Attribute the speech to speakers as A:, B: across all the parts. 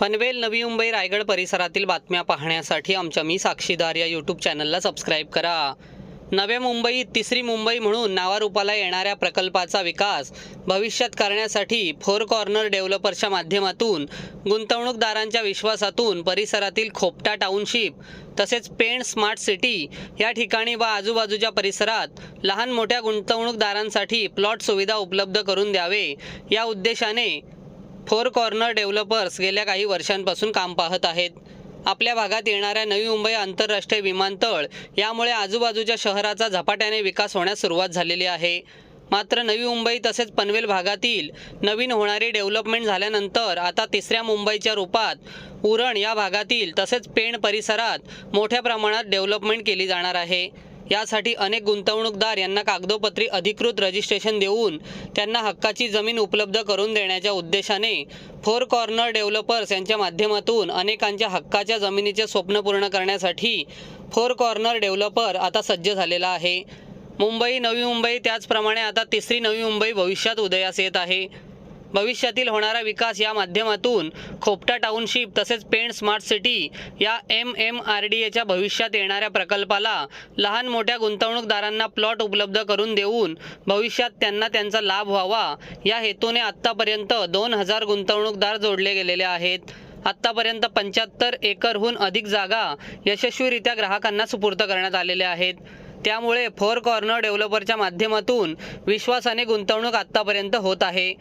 A: पनवेल नवी मुंबई रायगड परिसरातील बातम्या पाहण्यासाठी आमच्या मी साक्षीदार या यूट्यूब चॅनलला सबस्क्राईब करा. नव्या मुंबईत तिसरी मुंबई म्हणून नावारूपाला येणाऱ्या प्रकल्पाचा विकास भविष्यात करण्यासाठी फोर कॉर्नर डेव्हलपरच्या माध्यमातून गुंतवणूकदारांच्या विश्वासातून परिसरातील खोपटा टाउनशिप तसेच पेण स्मार्ट सिटी या ठिकाणी व आजूबाजूच्या परिसरात लहान मोठ्या गुंतवणूकदारांसाठी प्लॉट सुविधा उपलब्ध करून द्यावे या उद्देशाने फोर कॉर्नर डेव्हलपर्स गेल्या काही वर्षांपासून काम पाहत आहेत. आपल्या भागात येणाऱ्या नवी मुंबई आंतरराष्ट्रीय विमानतळ यामुळे आजूबाजूच्या शहराचा झपाट्याने विकास होण्यास सुरुवात झालेली आहे. मात्र नवी मुंबई तसेच पनवेल भागातील नवीन होणारी डेव्हलपमेंट झाल्यानंतर आता तिसऱ्या मुंबईच्या रूपात उरण या भागातील तसेच पेण परिसरात मोठ्या प्रमाणात डेव्हलपमेंट केली जाणार आहे. यासाठी अनेक गुंतवणूकदार यांना कागदोपत्री अधिकृत रजिस्ट्रेशन देऊन त्यांना हक्काची जमीन उपलब्ध करून देण्याच्या उद्देशाने फोर कॉर्नर डेव्हलपर्स यांच्या माध्यमातून अनेकांच्या हक्काच्या जमिनीचे स्वप्न पूर्ण करण्यासाठी फोर कॉर्नर डेव्हलपर आता सज्ज झालेला आहे. मुंबई नवी मुंबई त्याचप्रमाणे आता तिसरी नवी मुंबई भविष्यात उदयास येत आहे. भविष्यातील होणारा विकास या माध्यमातून खोपटा टाउनशिप तसेच पेण स्मार्ट सिटी या एम एम आर डी एच्या भविष्यात येणाऱ्या प्रकल्पाला लहान मोठ्या गुंतवणूकदारांना प्लॉट उपलब्ध करून देऊन भविष्यात त्यांना त्यांचा लाभ व्हावा या हेतूने आत्तापर्यंत दोन हजार गुंतवणूकदार जोडले गेलेले आहेत. आत्तापर्यंत पंच्याहत्तर एकरहून अधिक जागा यशस्वीरित्या ग्राहकांना सुपूर्द करण्यात आलेल्या आहेत. त्यामुळे फोर कॉर्नर डेव्हलपरच्या माध्यमातून विश्वासाने गुंतवणूक आत्तापर्यंत होत आहे.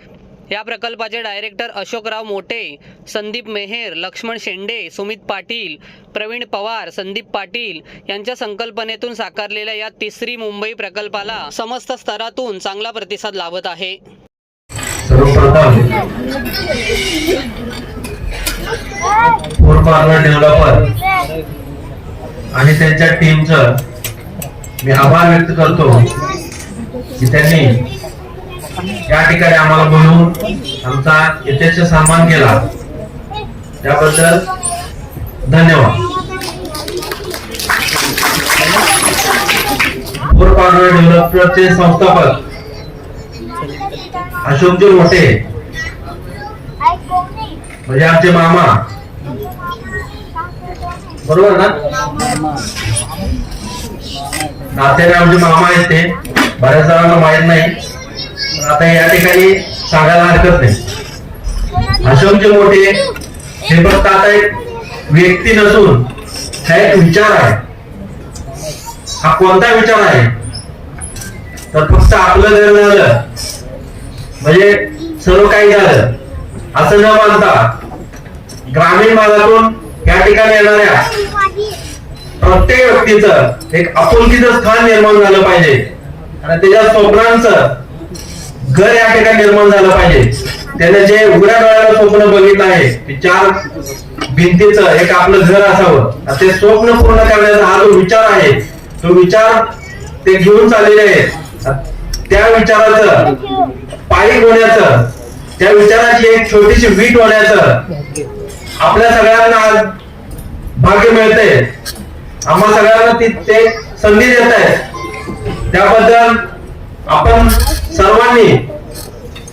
A: या प्रकल्पाचे डायरेक्टर अशोकराव मोटे संदीप मेहेर लक्ष्मण शेंडे सुमित पाटील प्रवीण पवार संदीप पाटील यांच्या संकल्पनेतून साकारलेल्या या तिसरी मुंबई प्रकल्पाला समस्त स्तरातून चांगला प्रतिसाद लाभत आहे.
B: डेव्हलपर आणि त्यांच्या टीमचं मी आभार व्यक्त करतो की त्यांनी या ठिकाणी आम्हाला बोलवून आमचा यथेच्छ सन्मान केला. त्याबद्दल धन्यवाद. फोर डेव्हलपरचे संस्थापक अशोकजी मोठे. म्हणजे आमचे मामा. बरोबर ना? नात्याने आमचे मामा आहेत ते बऱ्याच जणांना माहीत नाही. पण आता या ठिकाणी सांगायला हरकत नाही. अशोकजी मोठे हे फक्त आता एक व्यक्ती नसून हा एक विचार आहे. हा कोणता विचार आहे? तर फक्त आपलं घर झालं म्हणजे सर्व काही झालं असं न मानता ग्रामीण भागातून या ठिकाणी येणाऱ्या प्रत्येक व्यक्तीचं एक आपुलकीचं स्थान निर्माण झालं पाहिजे. आणि त्याच्या स्वप्नांचं घर या ठिकाणी निर्माण झालं पाहिजे. त्याने जे उघड्या डोळ्याला स्वप्न बघितलं आहे चार भिंतीचं एक आपलं घर असावं. ते स्वप्न पूर्ण करण्याचा हा जो विचार आहे तो विचार ते घेऊन चाललेले आहेत त्या विचाराचं पायी होण्याचं त्या विचाराची एक छोटीशी वीट होण्याचं आपल्या सगळ्यांना आज भाग्य मिळते आम्हा सगळ्यांना ती ते संधी देत आहेत. त्याबद्दल आपण सर्वांनी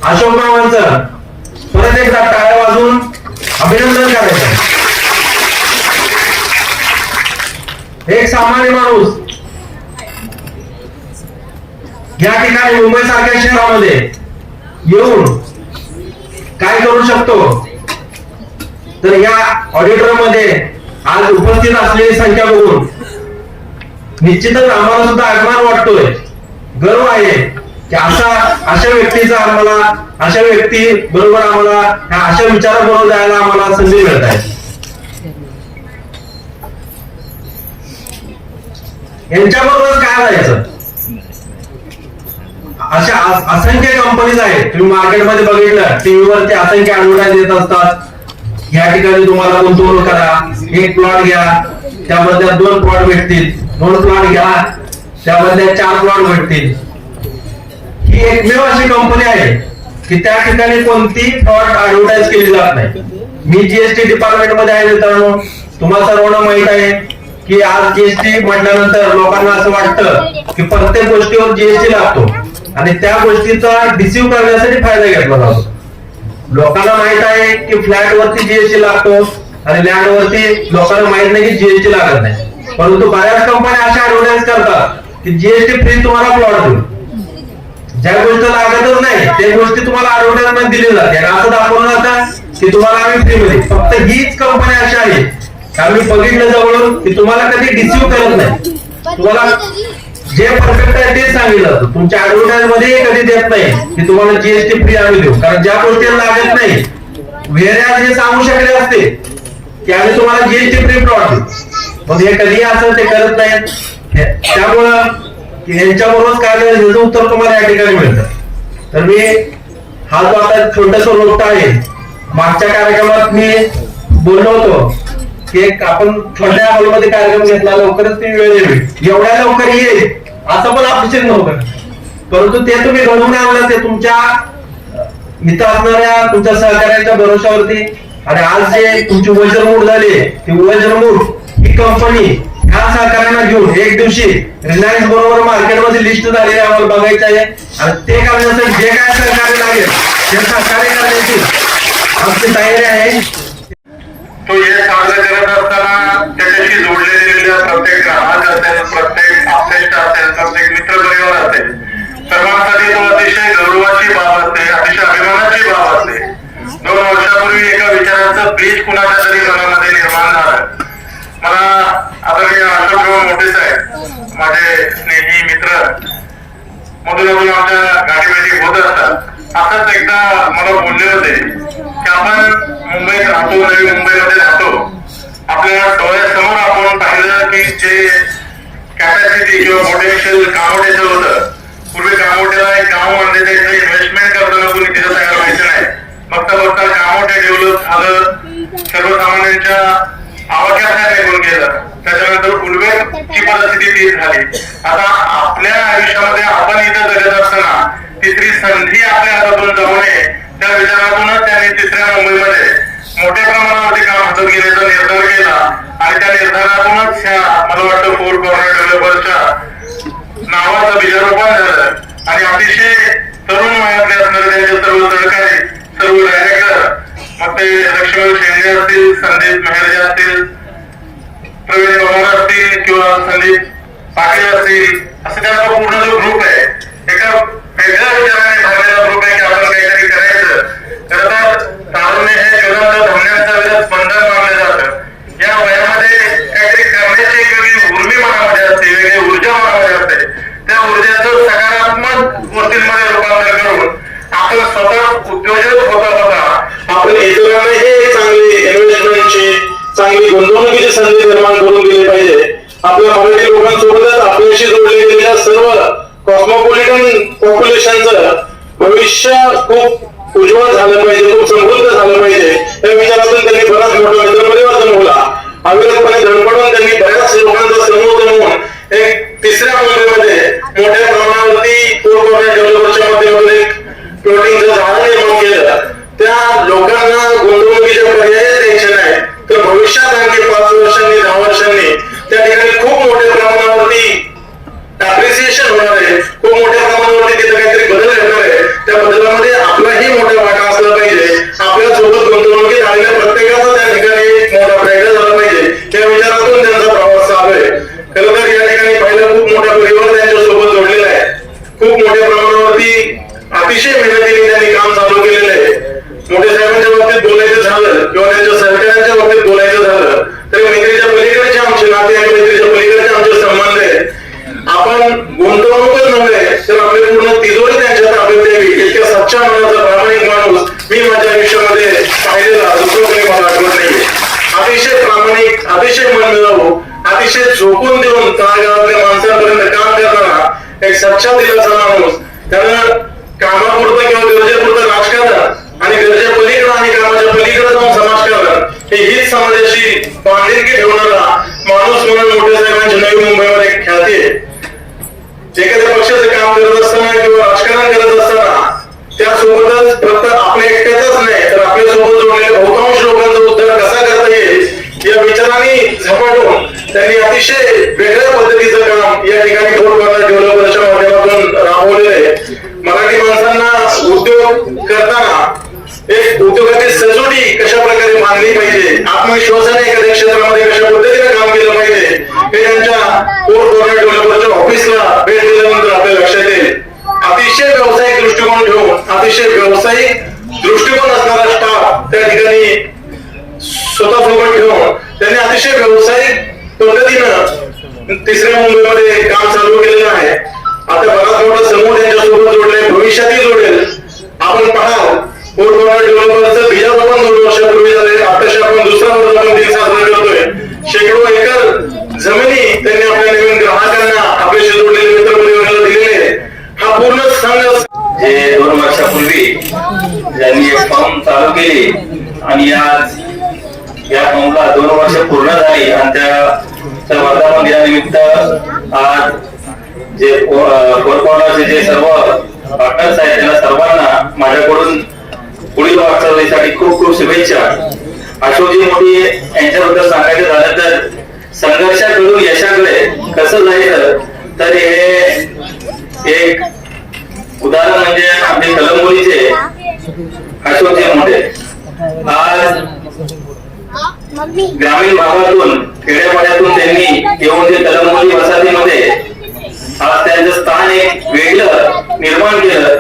B: अशोक मामांचं परत एकदा टाळ्या वाजून अभिनंदन करायचं. एक सामान्य माणूस या ठिकाणी मुंबई सारख्या शहरामध्ये येऊन काय करू शकतो? तर या ऑडिटरमध्ये आज उपस्थित असलेली संख्या बघून निश्चितच आम्हाला सुद्धा अभिमान वाटतोय. गर्व आहे. की अशा अशा व्यक्तीचा आम्हाला अशा व्यक्ती बरोबर आम्हाला अशा विचाराबरोबर जायला आम्हाला संधी मिळत आहे. यांच्याबरोबर काय जायचं अशा असंख्य कंपनीज आहेत. तुम्ही मार्केटमध्ये बघितलं टीव्हीवरती असंख्य ऍडव्हर्टाईज येत असतात. या ठिकाणी तुम्हाला गुंतवणूक करा? एक प्लॉट घ्या त्यामध्ये दोन प्लॉट भेटतील. दोन प्लॉट घ्या त्यामध्ये चार प्लॉट भेटतील. ही एकमेव अशी कंपनी आहे की त्या ठिकाणी कोणती फ्रॉड ऍडव्हर्टाईज केली जात नाही. मी जीएसटी डिपार्टमेंटमध्ये आहे मित्रांनो. तुम्हाला सर्वांना माहीत आहे की आज जीएसटी म्हटल्यानंतर लोकांना असं वाटतं की प्रत्येक गोष्टीवर जीएसटी लागतो. आणि त्या गोष्टीचा डिसिव्ह करण्यासाठी फायदा घेतला जातो. लोकांना माहीत आहे की फ्लॅट वरती जीएसटी लागतो आणि लँड वरती लोकांना माहीत नाही की जीएसटी लागत नाही. परंतु बऱ्याच कंपन्या अशा ऍडव्हर्टाईज करतात की जीएसटी फ्री तुम्हाला प्लॉट देऊ ज्या गोष्ट लागतच नाही त्या गोष्टी तुम्हाला ऍडव्हर्टाइजमेंट दिली जाते आणि असं दाखवलं जातं की तुम्हाला आम्ही फ्री मध्ये. फक्त हीच कंपनी अशी आहे आम्ही बघितलं जवळून की तुम्हाला कधी डिसिव्ह करत नाही. तुम्हाला जे परफेक्ट आहे तेच सांगितलं जातं. तुमच्या ऍडव्हर्टाईजमध्ये कधी देत नाही की तुम्हाला जीएसटी फ्री आम्ही देऊ. कारण ज्या गोष्टी लागत नाही वेळेला जे सांगू शकले असते की आम्ही तुम्हाला जीएसटी फ्री प्लॉट देऊ. मग हे कधी असं ते करत नाहीत त्यामुळं की यांच्याबरोबरच काय झालं याचं उत्तर तुम्हाला या ठिकाणी मिळतं. तर मी हा जो आता छोटस रोपटा आहे मागच्या कार्यक्रमात मी बोललो होतो की एक आपण छोट्या हॉलमध्ये कार्यक्रम घेतला लवकरच ती वेळ येईल. एवढ्या लवकर येईल असं पण अपेक्षित नव्हतं. परंतु ते तुम्ही घडवून आणलं ते तुमच्या इथं असणाऱ्या तुमच्या सहकार्याच्या भरोशावरती आणि आज जे तुमची वज्रमूठ झाली ती वज्रमूठ ही कंपनी ह्या सहकार्यांना घेऊन एक दिवशी रिलायन्स बरोबर मार्केटमध्ये लिस्ट झालेली आम्हाला बघायचं आहे. आणि ते करण्यासाठी जे काय सहकार्य लागेल ते सहकार्य करण्याची आमची तयारी आहे.
C: तो हे साजरा करत असताना त्याच्याशी जोडलेल्या म्हणजे प्रत्येक ग्राहक असेल प्रत्येक अपसेस्ट असेल प्रत्येक मित्र परिवार असेल सर्वांसाठी तो अतिशय गौरवाची बाब असते अतिशय अभिमानाची बाब असते. दोन वर्षापूर्वी एका विचाराचं बीज कुणाच्या तरी मनामध्ये निर्माण झालं. मला मी अशोकराव मोठे साहेब माझे स्नेही मित्र मधून मधून आमच्या गाठीभेटी होत असतात. असंच एकदा मला बोलले होते की आपण मुंबईत राहतो नवी मुंबईमध्ये राहतो. आपल्या डोळ्यासमोर आपण पाहिलं की जे कॅपॅसिटी किंवा पोटेन्शियल कामोड्याचं होतं. पूर्वी कामोड्याला एक गाव म्हणजे त्याचं इन्व्हेस्टमेंट करताना कोणी तिथं तयार व्हायचं नाही. बघता बघता कामोटे डेव्हलप झालं. सर्वसामान्यांच्या आवाक्यात निघून गेलं त्याच्यानंतर उलवेची परिस्थिती ती झाली. आता आपल्या आयुष्यामध्ये आपण इथं जगत असताना तिसरी संधी आपल्या हातातून जाऊ नये त्या विचारातूनच त्यांनी तिसऱ्या मुंबईमध्ये मोठ्या प्रमाणावरती काम हातात घेण्याचा निर्धार केला आणि त्या निर्धारातूनच ह्या मला वाटतं फोर कॉर्नर डेव्हलपर्सच्या नावाचं बीजारोपण झालं. आणि अतिशय तरुण वयातले असणारे त्यांचे सर्व सहकारी सर्व डायरेक्टर मग ते लक्ष्मण शेंडे असतील संदीप मेहरजे असतील प्रवीण पवार असतील किंवा संदीप पाटील असतील असं त्यांचा पूर्ण जो ग्रुप आहे एका वेगळ्या विचाराने भरलेला ग्रुप आहे की आपण काहीतरी करायचं. खरं तर तारुण्य हे ज्वलंत धान्यांचं विरोध बंधन मानलं जातं. या वयामध्ये काहीतरी करण्याची एक वेगळी उर्मी मनामध्ये असते वेगळी ऊर्जा मनामध्ये असते त्या ऊर्जेचं सकारात्मक गोष्टींमध्ये रूपांतर करून आपण स्वतः उद्योजक होता होता आपण इतरांनाही चांगली इन्व्हेस्टमेंटची चांगली गुंतवणुकीची संधी निर्माण करून दिली पाहिजे आपल्या मराठी लोकांसोबतच आपल्याशी जोडले गेलेल्या सर्व कॉस्मोपॉलिटन पॉप्युलेशनचं भविष्य खूप उज्ज्वल झालं पाहिजे तो समृद्ध झालं पाहिजे या विचारातून त्यांनी बराच मोठा मित्रपरिवर्तन होला अविरतपणे धडपडून त्यांनी बऱ्याच लोकांचा समूह जमवून एक तिसऱ्या मुंबईमध्ये मोठ्या प्रमाणावरती पूर्व डेव्हलपरच्या माध्यमातून एक प्लॉटिंगचं झाड निर्माण केलं. त्या लोकांना गुंतवणुकीच्या पर्याय लक्षात एक माणूस. त्यानं कामापुरतं किंवा गरजेपुरतं राजकारण आणि गरजे पलीकडे आणि कामाच्या पलीकडे जाऊन समाजकारण हे हीच समाजाशी बांधिलकी ठेवणारा माणूस म्हणून मोठ्या साहेबांची नवी मुंबईमध्ये ख्याती आहे. एखाद्या पक्षाचं काम करत असताना किंवा राजकारण करत असताना त्यासोबतच फक्त आपल्या एकट्याचाच नाही तर आपल्यासोबत जोडलेल्या बहुतांश लोकांचा उद्धार कसा करता येईल या विचारांनी झपाटून त्यांनी अतिशय वेगळ्या पद्धतीचं काम या ठिकाणी थोडं डेव्हलपरच्या माध्यमातून राबवलेलं आहे. मराठी माणसांना उद्योग करताना एक उद्योगाची सजोटी कशा प्रकारे मांडली पाहिजे आत्मविश्वासाने एखाद्या क्षेत्रामध्ये कशा पद्धतीने काम केलं पाहिजे हे त्यांच्या कोर गव्हर्नमेंट डेव्हलपरच्या ऑफिसला भेट दिल्यानंतर आपल्या लक्षात येईल. अतिशय व्यावसायिक दृष्टिकोन ठेवून अतिशय व्यावसायिक दृष्टिकोन असणारा स्टाफ त्या ठिकाणी स्वतः सोबत ठेवून त्यांनी अतिशय व्यावसायिक पद्धतीनं तिसऱ्या मुंबईमध्ये काम चालू केलेलं आहे. आता बराच मोठा समूह त्यांच्यासोबत जोडलाय भविष्यातही जोडेल. आपण पाहाल पोर्टवाडा डेव्हलपरचं दोन वर्षापूर्वी झाले आताशी आपण दुसरा वर्धापन दिन साजरा करतोय. शेकडो एकर जमिनी त्यांनी आपल्या नवीन ग्राहकांना आपल्याशी जोडलेले मित्र परिवाराला दिलेले हा पूर्ण संघ
D: जे दोन वर्षापूर्वी ज्यांनी एक फॉर्म चालू केली आणि आज या फॉर्मला दोन वर्ष पूर्ण झाली आणि त्या वर्धापन दिनानिमित्त आज जे कोरकॉर्नरचे जे सर्व पार्टनर्स आहेत त्यांना सर्वांना माझ्याकडून पुढील वाटचालीसाठी खूप खूप शुभेच्छा. अशोकजी मोठी यांच्याबद्दल सांगायचं झालं तर संघर्षाकडून यशाकडे कसं जायचं तर हे एक उदाहरण म्हणजे आपले कलंबोलीचे अशोकजी मोठे आज ग्रामीण भागातून खेड्यापाड्यातून त्यांनी येऊन जे कलंबोली वसाहतीमध्ये आज त्यांचं स्थान एक वेगळं निर्माण केलं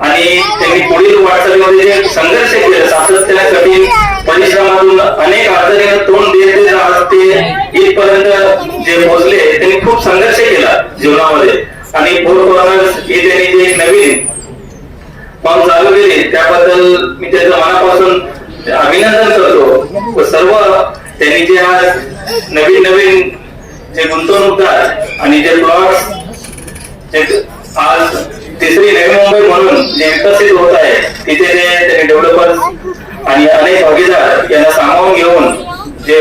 D: आणि त्यांनी पुढील वाटचालीमध्ये जे संघर्ष केलं सातत्याने कठीण परिश्रमातून अनेक अडचणींना तोंड देत देत आज ते इथपर्यंत जे पोहोचले त्यांनी खूप संघर्ष केला जीवनामध्ये. आणि पोस्ट ही त्यांनी जे नवीन फॉर्म चालू केले त्याबद्दल मी त्याचं मनापासून अभिनंदन करतो. व सर्व त्यांनी जे आज नवीन नवीन जे गुंतवणूकदार आणि जे प्लॉट जे आज तिसरी नवी मुंबई म्हणून जे विकसित होत आहे तिथे जे त्यांनी डेव्हलपर्स आणि अनेक भागीदार यांना सामावून घेऊन जे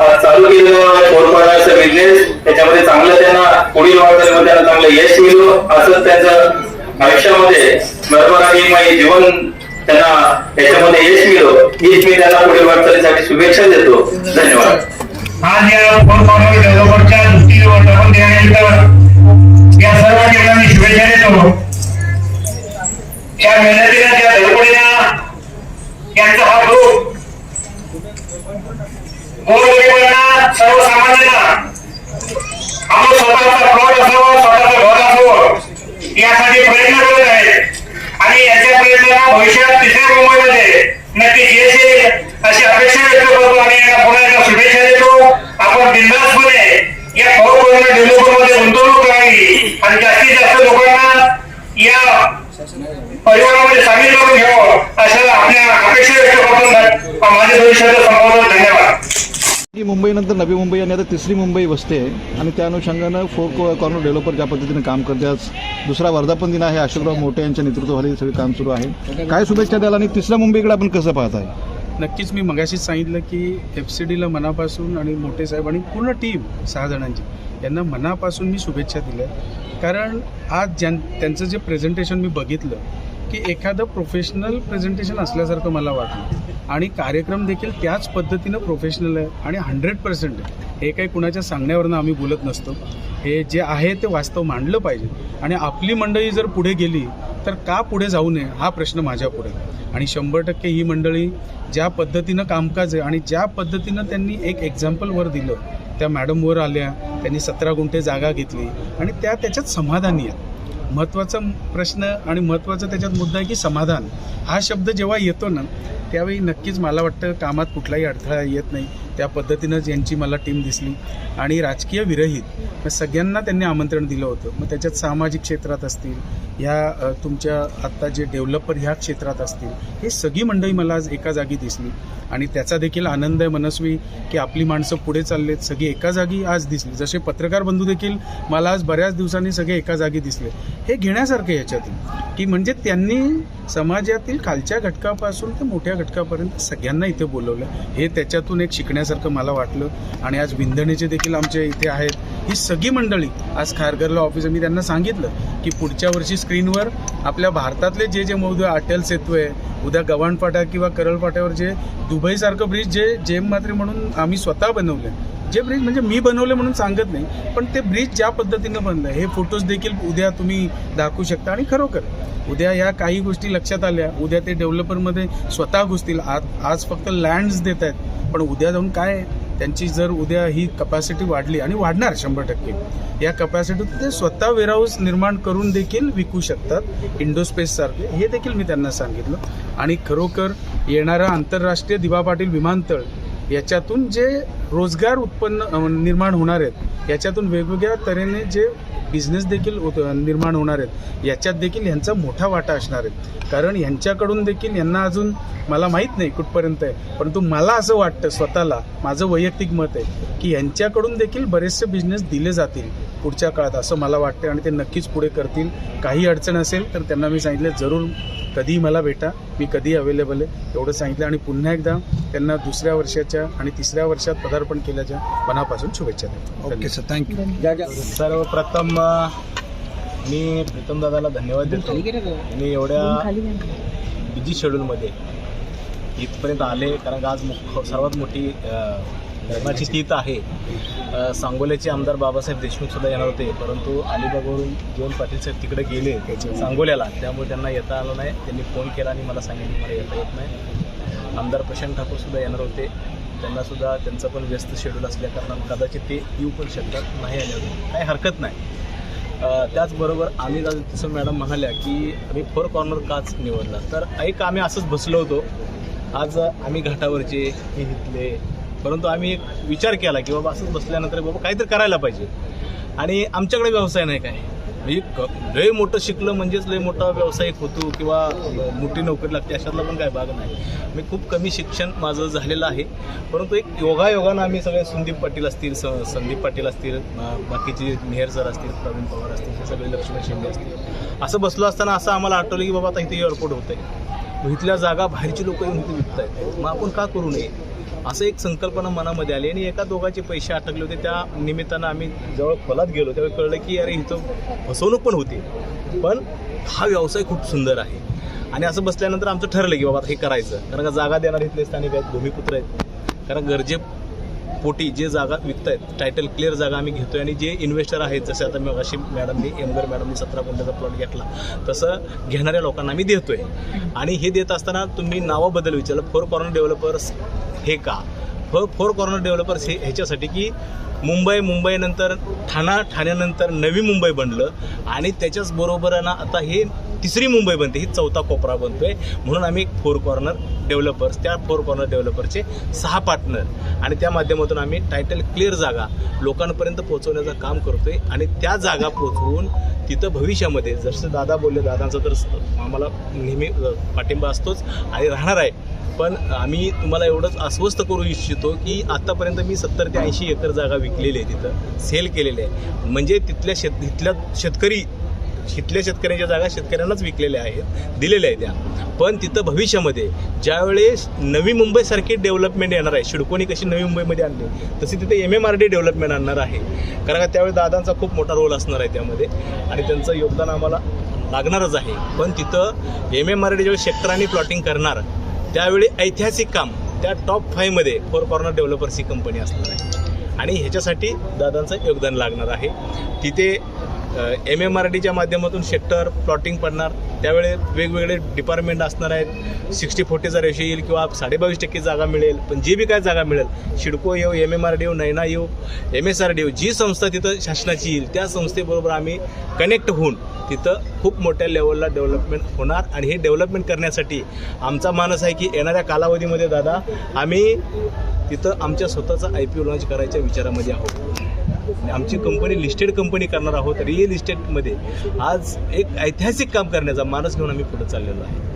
D: आज चालू केलेलं कोरपाडाचं बिझनेस त्याच्यामध्ये चांगलं त्यांना पुढील वाटचालीमध्ये त्यांना चांगलं यश मिळो असंच त्यांचं आयुष्यामध्ये बरोबर जीवन त्यांना त्याच्यामध्ये यश मिळो हीच मी त्यांना पुढील वाटचालीसाठी शुभेच्छा देतो. धन्यवाद.
E: आज या फोन डेव्हलपरच्या दृष्टीने वर्धापन दिनानिमित्त या सर्व ठिकाणी शुभेच्छा देतो. या मेहनतीला त्या धडपडीला यांचा हा ग्रुप गोरगरिबांना सर्वसामान्यांना आपलं स्वतःचा प्लॉट असावं स्वतःचं घर असावं यासाठी प्रयत्न करत आपल्याला आणि याच्या प्रयत्नांना भविष्यात तिसऱ्या मुंबईमध्ये नक्की यश येईल अशी अपेक्षा व्यक्त करतो आणि यांना पुन्हा एकदा शुभेच्छा देतो. आपण बिंदासपणे या पॉवर पौर डेव्हलपरमध्ये गुंतवणूक करावी आणि जास्तीत जास्त लोकांना या परिवारामध्ये सामील करून घ्यावं अशा आपल्या अपेक्षा व्यक्त करतो. माझ्या भविष्याचं संपूर्ण धन्यवाद.
F: ही मुंबईनंतर नवी मुंबई आणि आता तिसरी मुंबई वसते आणि त्या अनुषंगानं फोर कॉर्नर डेव्हलपर ज्या पद्धतीने काम करते आज दुसरा वर्धापन दिन आहे. अशोकराव मोठे यांच्या नेतृत्वाखाली हे सगळे काम सुरू आहे. काय शुभेच्छा द्याल आणि तिसऱ्या मुंबईकडे आपण कसं पाहत आहे
G: नक्कीच मी मगाशीच सांगितलं की एफ सी डीला मनापासून आणि मोठे साहेब आणि पूर्ण टीम सहा जणांची यांना मनापासून मी शुभेच्छा दिल्या. कारण आज ज्यां त्यांचं जे प्रेझेंटेशन मी बघितलं की एखादं प्रोफेशनल प्रेझेंटेशन असल्यासारखं मला वाटलं. आणि कार्यक्रम देखील त्याच पद्धतीनं प्रोफेशनल आहे आणि हंड्रेड पर्सेंट आहे. हे काही कुणाच्या सांगण्यावरनं आम्ही बोलत नसतो. हे जे आहे ते वास्तव मांडलं पाहिजे. आणि आपली मंडळी जर पुढे गेली तर का पुढे जाऊ नये हा प्रश्न माझ्या पुढे. आणि शंभर टक्के ही मंडळी ज्या पद्धतीनं कामकाज आहे आणि ज्या पद्धतीनं त्यांनी एक एक्झाम्पल वर दिलं त्या मॅडमवर आल्या त्यांनी सतरा गुंठे जागा घेतली आणि त्या त्याच्यात समाधानी आहेत. महत्त्वाचा प्रश्न आणि महत्त्वाचा त्याच्यात मुद्दा आहे की समाधान. हा शब्द जेव्हा येतो ना त्यावेळी नक्कीच मला वाटतं कामात कुठलाही अडथळा येत नाही. त्या पद्धतीनंच यांची मला टीम दिसली. आणि राजकीय विरहित मग सगळ्यांना त्यांनी आमंत्रण दिलं होतं. मग त्याच्यात सामाजिक क्षेत्रात असतील ह्या तुमच्या आत्ता जे डेव्हलपर ह्या क्षेत्रात असतील हे सगळी मंडळी मला आज एका जागी दिसली. आणि त्याचा देखील आनंद आहे मनस्वी की आपली माणसं पुढे चाललेत सगळी एका जागी आज दिसली. जसे पत्रकार बंधू देखील मला आज बऱ्याच दिवसांनी सगळे एका जागी दिसले. हे घेण्यासारखं याच्यातून. की म्हणजे त्यांनी समाजातील खालच्या घटकापासून ते मोठ्या घटकापर्यंत सगळ्यांना इथे बोलवलं. हे त्याच्यातून एक शिकण्यासारखं मला वाटलं. आणि आज विंधणीचे देखील आमचे इथे आहेत. ही सगळी मंडळी आज खारघरला ऑफिस मी त्यांना सांगितलं की पुढच्या वर्षी स्क्रीनवर आपल्या भारतातले जे जे मौद्य अटल सेतू आहे उद्या गव्हाणफाटा किंवा करळपाट्यावर जे दुबईसारखं ब्रिज जे जेम मात्रे म्हणून आम्ही स्वतः बनवले जे ब्रिज म्हणजे मी बनवले म्हणून सांगत नाही पण ते ब्रिज ज्या पद्धतीनं बनलं हे फोटोज देखील उद्या तुम्ही दाखवू शकता आणि खरोखर उद्या ह्या काही गोष्टी लक्षात आल्या उद्या ते डेव्हलपरमध्ये स्वतः घुसतील आज आज फक्त लँड्स देत आहेत पण उद्या जाऊन काय आहे? त्यांची जर उद्या ही कपॅसिटी वाढली आणि वाढणार शंभर टक्के या कपॅसिटीत ते स्वतः वेअरहाऊस निर्माण करून देखील विकू शकतात इंडोस्पेस सारखे हे देखील मी त्यांना सांगितलं आणि खरोखर येणारा आंतरराष्ट्रीय दिवा पाटील विमानतळ याच्यातून जे रोजगार उत्पन्न निर्माण होणार आहेत याच्यातून वेगवेगळ्या तऱ्हेने जे बिझनेस देखील उत- निर्माण होणार आहेत याच्यात देखील यांचा मोठा वाटा असणार आहे कारण यांच्याकडून देखील यांना अजून मला माहीत नाही कुठपर्यंत आहे परंतु मला असं वाटतं स्वतःला माझं वैयक्तिक मत आहे की यांच्याकडून देखील बरेचसे बिझनेस दिले जातील पुढच्या काळात असं मला वाटतं आणि ते नक्कीच पुढे करतील. काही अडचण असेल तर त्यांना मी सांगितलं जरूर कधीही मला भेटा. मी कधी अवेलेबल आहे. एवढं सांगितलं आणि पुन्हा एकदा त्यांना दुसऱ्या वर्षाच्या आणि तिसऱ्या वर्षात पदार्पण केल्याच्या मनापासून शुभेच्छा देतो.
F: ओके सर थँक्यू
H: सर्वप्रथम मी प्रीतम दादाला धन्यवाद देतो. मी एवढ्या बिझी शेड्यूलमध्ये इथपर्यंत आले कारण का आज मुख सर्वात मोठी धर्माची तीत आहे. सांगोल्याचे आमदार बाबासाहेब देशमुख सुद्धा येणार होते परंतु अलिबागवरून जयंत पाटील साहेब तिकडे गेले सांगोल्याला. त्यामुळे त्यांना येता आलं नाही. त्यांनी फोन केला आणि मला सांगितलं मला येता येत नाही. आमदार प्रशांत ठाकूर सुद्धा येणार होते. त्यांना सुद्धा त्यांचं पण व्यस्त शेड्यूल असल्याकारणानं कदाचित ते येऊ पण शकतात नाही आले काही हरकत नाही. त्याचबरोबर आम्ही तसं मॅडम म्हणाल्या की आम्ही फोर कॉर्नर काच निवडला. तर एक आम्ही असंच बसलो होतो. आज आम्ही घाटावरचे हे इथले परंतु आम्ही एक विचार केला की बाबा असंच बसल्यानंतर बाबा काहीतरी करायला पाहिजे. आणि आमच्याकडे व्यवसाय नाही काय म्हणजे क- लय मोठं शिकलं म्हणजेच लय मोठा व्यावसायिक होतो किंवा मोठी नोकरी लागते अशातला पण काय भाग नाही. मी खूप कमी शिक्षण माझं झालेलं आहे. परंतु एक योगायोगानं आम्ही सगळे संदीप पाटील असतील स संदीप पाटील असतील बाकीचे मेहर सर असतील प्रवीण पवार असतील हे सगळे लक्ष्मण शिंदे असतील. असं बसलो असताना असं आम्हाला आठवलं की बाबा आता इथे एअरपोर्ट होतं आहे मग इथल्या जागा बाहेरची लोक येऊन इथे विकत आहेत मग आपण का करू नये? असं एक संकल्पना मनामध्ये आली आणि एका दोघाचे पैसे अटकले होते. त्या निमित्तानं आम्ही जवळ खोलात गेलो. त्यावेळी कळलं की अरे इथं फसवणूक पण होती. पण हा व्यवसाय खूप सुंदर आहे. आणि असं बसल्यानंतर आमचं ठरलं की बाबा हे करायचं. कारण का जागा देणार इथले स्थानिक आहेत भूमिपुत्र आहेत. कारण गरजे पोटी जे जागा विकतायत टायटल क्लिअर जागा आम्ही घेतोय आणि जे इन्व्हेस्टर आहेत जसे आता मी अशी मॅडमनी एमगर मॅडमनी सतरा गुंठ्याचा प्लॉट घेतला. तसं घेणाऱ्या लोकांना आम्ही देतोय. आणि हे देत असताना तुम्ही नावाबद्दल विचारलं. फोर कॉर्नर डेव्हलपर्स हे का? फोर फोर कॉर्नर डेव्हलपर्स हे ह्याच्यासाठी की मुंबई मुंबईनंतर ठाणा ठाण्यानंतर नवी मुंबई बनलं आणि त्याच्याच ना आता हे तिसरी मुंबई बनते ही चौथा कोपरा बनतोय. म्हणून आम्ही एक फोर कॉर्नर डेव्हलपर्स त्या फोर कॉर्नर डेव्हलपरचे सहा पार्टनर आणि त्या माध्यमातून आम्ही टायटल क्लिअर जागा लोकांपर्यंत पोहोचवण्याचं काम करतोय आणि त्या जागा पोहोचवून तिथं भविष्यामध्ये जसं दादा बोलले दादांचा तर आम्हाला नेहमी पाठिंबा असतोच आणि राहणार आहे. पण आम्ही तुम्हाला एवढंच आश्वस्त करू इच्छितो की आतापर्यंत मी सत्तर ते ऐंशी एकर जागा विकलेली आहे तिथं सेल केलेली आहे. म्हणजे तिथल्या शेत इथल्या शेतकरी इथल्या शेतकऱ्यांच्या जागा शेतकऱ्यांनाच विकलेल्या आहेत दिलेल्या आहेत त्या. पण तिथं भविष्यामध्ये ज्यावेळेस नवी मुंबईसारखी डेव्हलपमेंट येणार आहे शिडकोणी कशी नवी मुंबईमध्ये आणली तशी तिथे M M R D development आणणार आहे. कारण का त्यावेळी दादांचा खूप मोठा रोल असणार आहे त्यामध्ये आणि त्यांचं योगदान आम्हाला लागणारच आहे. पण तिथं एम एम आर डी ज्यावेळी सेक्टरांनी प्लॉटिंग करणार त्यावेळी ऐतिहासिक काम त्या टॉप फाईव्हमध्ये फोर कॉर्नर डेव्हलपर्स ही कंपनी असणार आहे. आणि ह्याच्यासाठी दादांचं योगदान लागणार आहे. तिथे एम एम आर डीच्या माध्यमातून सेक्टर प्लॉटिंग पडणार. त्यावेळेस वेगवेगळे डिपार्टमेंट असणार आहेत. सिक्स्टी फोर्टीचा रेशो येईल किंवा साडेबावीस टक्के जागा मिळेल. पण जे बी काय जागा मिळेल शिडको येऊ एम एम आर डी येऊ नैना येऊ एम एस आर डी येऊ जी संस्था तिथं शासनाची येईल त्या संस्थेबरोबर आम्ही कनेक्ट होऊन तिथं खूप मोठ्या लेवलला डेव्हलपमेंट होणार. आणि हे डेव्हलपमेंट करण्यासाठी आमचा मानस आहे की येणाऱ्या कालावधीमध्ये दादा आम्ही तिथं आमच्या स्वतःचा आय पी ओ लॉन्च करायच्या विचारामध्ये आहोत. आमची कंपनी लिस्टेड कंपनी करणार आहोत रिअल इस्टेटमध्ये आज एक ऐतिहासिक काम करण्याचा मानस घेऊन आम्ही पुढे चाललेलो आहे.